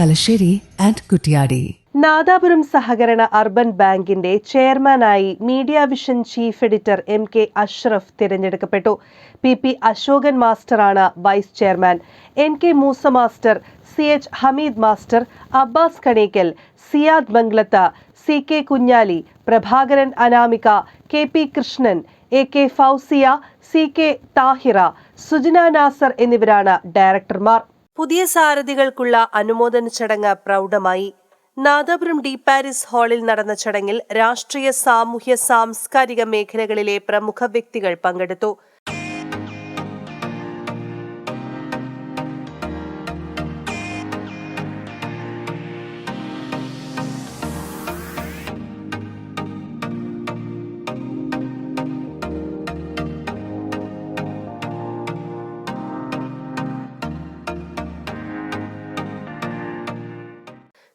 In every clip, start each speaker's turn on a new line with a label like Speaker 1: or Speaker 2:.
Speaker 1: Talashere and Kuttiyadi.
Speaker 2: Nadapuram സഹകരണ urban ബാങ്കിന്റെ ചെയർമാനായി Media Vision chief editor M K Ashraf തിരഞ്ഞെടുക്കപ്പെട്ടു. P P Ashokan മാസ്റ്ററാണ് vice chairman. N K Moosa master C H Hameed master Abbas Kanekkal Siyad Banglath C K Kunhali Prabhakaran Anamika K P Krishnan A K Fousiya C K Thahira Sujana Nasar എന്നിവരാണ് ഡയറക്ടർമാർ. പുതിയ സാരഥികൾക്കുള്ള അനുമോദന ചടങ്ങ് പ്രൗഢമായി. Nadapuram D Paris ഹാളിൽ നടന്ന ചടങ്ങിൽ രാഷ്ട്രീയ സാമൂഹ്യ സാംസ്കാരിക മേഖലകളിലെ പ്രമുഖ വ്യക്തികൾ പങ്കെടുത്തു.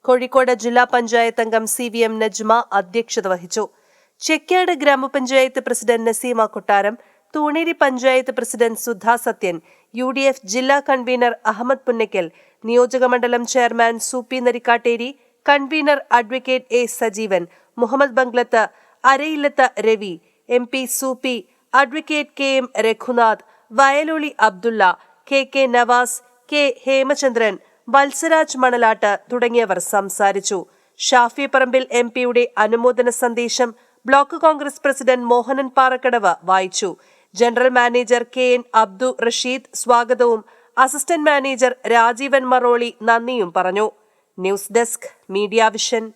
Speaker 2: കോഴിക്കോട് ജില്ലാ പഞ്ചായത്ത് അംഗം സി വി എം നജ്മ അധ്യക്ഷത വഹിച്ചു. ചെക്യാട് ഗ്രാമപഞ്ചായത്ത് president Naseema Kottaram Thuneri panchayat president Sudha Sathyan U D F ജില്ലാ കൺവീനർ അഹമ്മദ് പുന്നയ്ക്കൽ നിയോജകമണ്ഡലം chairman Sooppy Narikkattery convener advocate A Sajeevan Muhammad Banglath Arayillath Ravi M P Sooppy advocate K M Raghunath Vayaloli Abdulla K K Navas K Hemachandran Valsaraj Manalat തുടങ്ങിയവർ സംസാരിച്ചു. Shafi Parambil M പിയുടെ അനുമോദന സന്ദേശം block Congress president Mohanan Parakkadavu വായിച്ചു. General manager K N Abdu Rasheed സ്വാഗതവും assistant manager Rajeevan Maroli നന്ദിയും പറഞ്ഞു. News desk Media Vision.